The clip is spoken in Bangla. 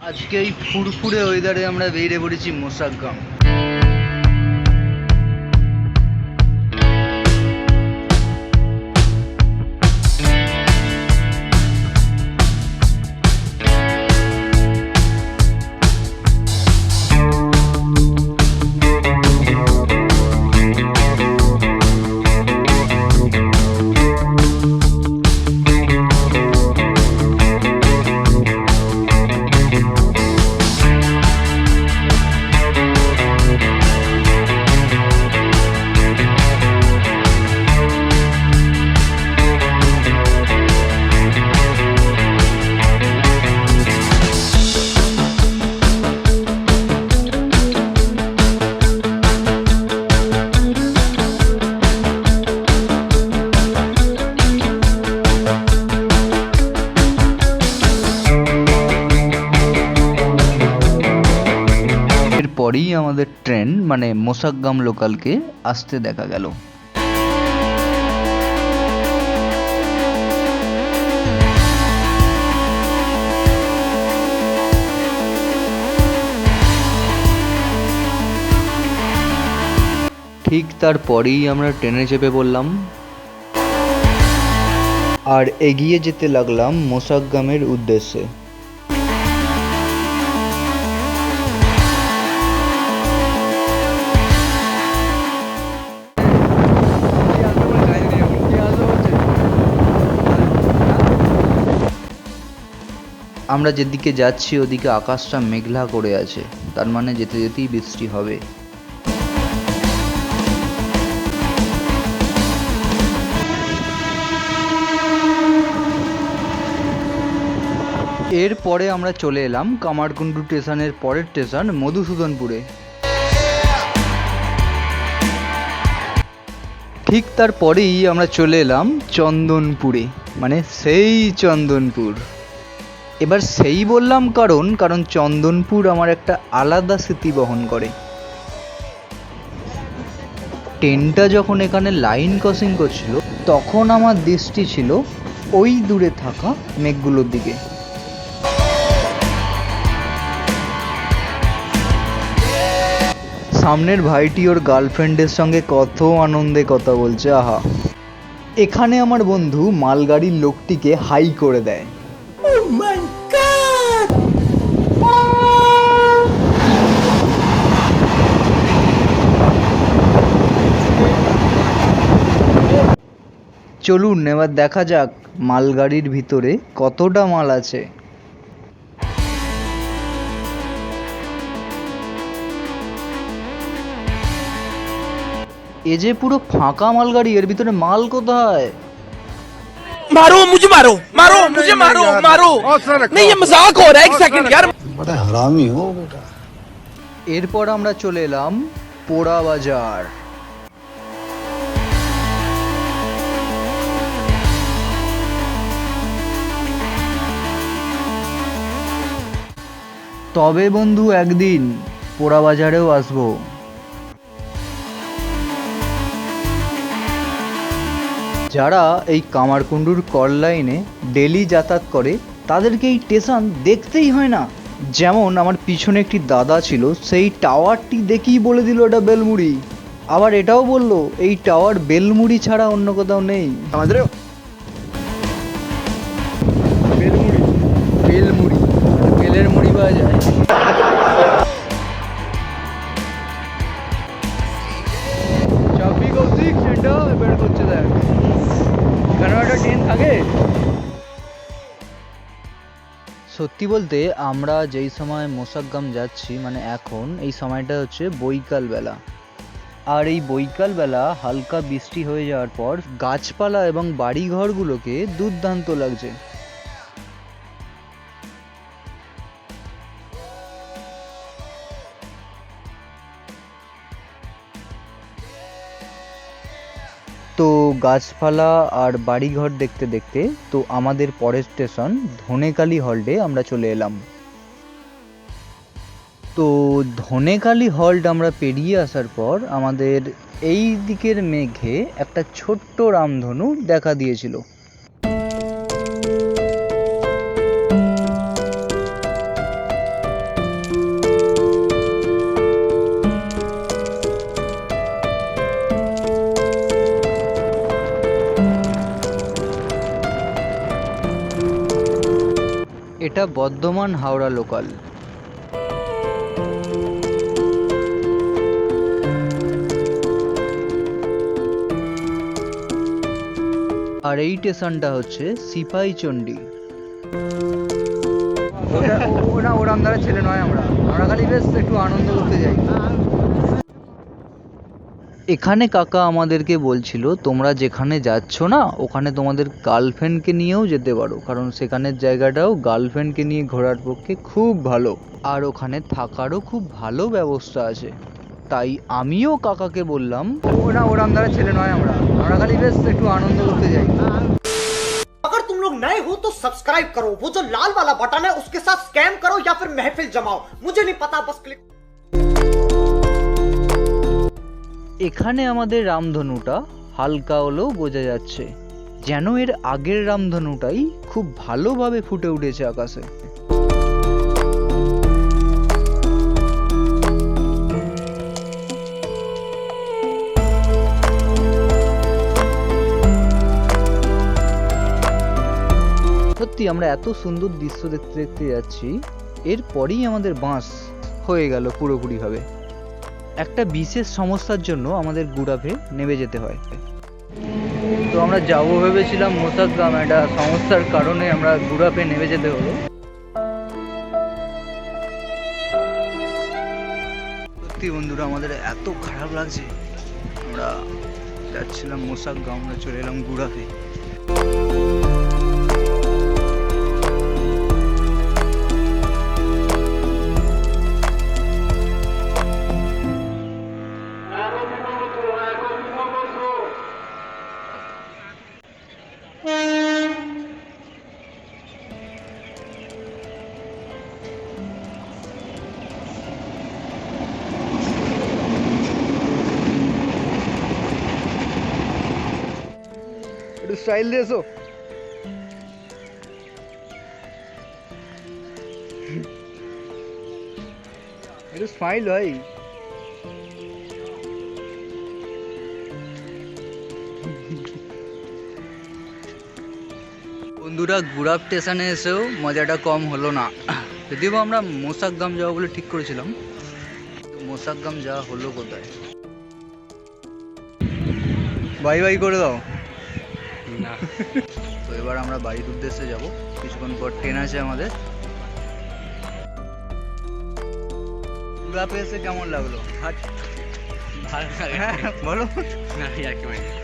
আজকে এই ফুরফুরে ওয়েদারে আমরা বেরিয়ে পড়েছি মোসাগ্গাম। এরপরেই আমাদের ট্রেন মানে মোসাগ্গাম লোকালকে আসতে দেখা গেল। ঠিক তারপরেই আমরা ট্রেনে চেপে পড়লাম। আর এগিয়ে যেতে লাগলাম মোসাগ্গামের উদ্দেশ্যে। আমরা যেদিকে যাচ্ছি, ওদিকে আকাশটা মেঘলা করে আছে। তার মানে যেতে যেতেই বৃষ্টি হবে। এরপরে আমরা চলে এলাম কামারকুণ্ডু স্টেশনের পরের স্টেশন, মধুসূদনপুরে। ঠিক তারপরেই আমরা চলে এলাম চন্দনপুরে মানে সেই চন্দনপুর। এবার সেই বললাম কারণ কারণ চন্দনপুর আমার একটা আলাদা স্মৃতি বহন করে। ট্রেনটা যখন এখানে লাইন ক্রসিং করছিল, তখন আমার দৃষ্টি ছিল ওই দূরে থাকা মেঘগুলোর দিকে। সামনের ভাইটি ওর গার্লফ্রেন্ডের সঙ্গে কত আনন্দে কথা বলছে, আহা। এখানে আমার বন্ধু মালগাড়ির লোকটিকে হাই করে দেয়। চলুন এবার দেখা যাক মালগাড়ির ভিতরে কতটা মাল আছে এ যে পুরো ফাঁকা মালগাড়ি এর ভিতরে মাল কোথায় मारो मुझे मारो मारो मुझे मारो मारो नहीं ये मजाक हो रहा है एक सेकंड यार बड़ा हरामी हो बेटा এরপর আমরা চলে এলাম পোড়া বাজার তবে বন্ধু একদিন পোড়া বাজারেও আসব। যারা এই কামারকুণ্ডুর কর লাইনে ডেলি যাতায়াত করে, তাদেরকে এই স্টেশন দেখতেই হয় না। যেমন আমার পিছনে একটি দাদা ছিল, সেই টাওয়ারটি দেখেই বলে দিল এটা বেলমুড়ি। আবার এটাও বলল, এই টাওয়ার বেলমুড়ি ছাড়া অন্য কোথাও নেই। আমাদের যায়। চাবি কৌশিক করছে দেখ। এখানে একটা ট্রেন থাকে। সত্যি বলতে, আমরা যেই সময় মোসাগ্গাম যাচ্ছি মানে এখন, এই সময়টা হচ্ছে বৈকাল বেলা। আর এই বৈকাল বেলা হালকা বৃষ্টি হয়ে যাওয়ার পর গাছপালা এবং বাড়িঘরগুলোকে দুর্দান্ত লাগছে। তো গাছপালা আর বাড়িঘর দেখতে দেখতে তো আমাদের পরের স্টেশন ধনেকালি হল্টে আমরা চলে এলাম। তো ধনেকালি হল্ট আমরা পেরিয়ে আসার পর আমাদের এই দিকের মেঘে একটা ছোট্ট রামধনু দেখা দিয়েছিল। এটা বর্ধমান হাওড়া লোকাল আর এই স্টেশনটা হচ্ছে সিপাহীচণ্ডী ওরা ওরাম দ্বারা ছেলে নয় আমরা। আমরা খালি বেশ একটু আনন্দ করতে যাই। এখানে কাকা আমাদেরকে বলছিল তোমরা যেখানে যাচ্ছ না ওখানে তোমাদের গার্লফ্রেন্ডকে নিয়েও যেতে পারো কারণ সেখানের জায়গাটাও গার্লফ্রেন্ডকে নিয়ে ঘোরার পক্ষে খুব ভালো আর ওখানে থাকারও খুব ভালো ব্যবস্থা আছে তাই আমিও কাকাকে বললাম ওরা ওরাম দ্বারা ছেলে নয় আমরা আমরা খালি বেশ একটু আনন্দ করতে যাই अगर तुम लोग नए हो तो सब्सक्राइब करो वो जो लाल वाला बटन है उसके साथ स्कैम करो या फिर महफिल जमाओ मुझे नहीं पता बस क्लिक এখানে আমাদের রামধনুটা হালকা হলেও বোঝা যাচ্ছে, যেন এর আগের রামধনুটাই খুব ভালোভাবে ফুটে উঠেছে আকাশে। সত্যি, আমরা এত সুন্দর দৃশ্য দেখতে দেখতে যাচ্ছি, এরপরেই আমাদের বাঁশ হয়ে গেল পুরোপুরিভাবে। একটা বিশেষ সমস্যার জন্য আমাদের গুড়াপে নেমে যেতে হয়। তো আমরা যাব ভেবেছিলাম মোসাগ্রাম একটা সমস্যার কারণে আমরা গুড়াপে নেমে যেতে হলো। সত্যি বন্ধুরা, আমাদের এত খারাপ লাগছে। আমরা যাচ্ছিলাম মোসাগ্রাম আমরা চলে এলাম গুড়াপে স্টাইল দিয়ে এসো একটু স্মাইল ভাই। বন্ধুরা গুড়াপ স্টেশনে এসেও মজাটা কম হলো না। যদিও আমরা মোসাকগাম যাওয়া বলে ঠিক করেছিলাম মোসাকগাম যাওয়া হলো কোথায়? বাই বাই করে দাও। তো এবার আমরা বাড়ির উদ্দেশ্যে যাব। কিছুক্ষণ পর ট্রেন আছে আমাদের। এসে কেমন লাগল? ভালো। হ্যাঁ বলো। না আর কি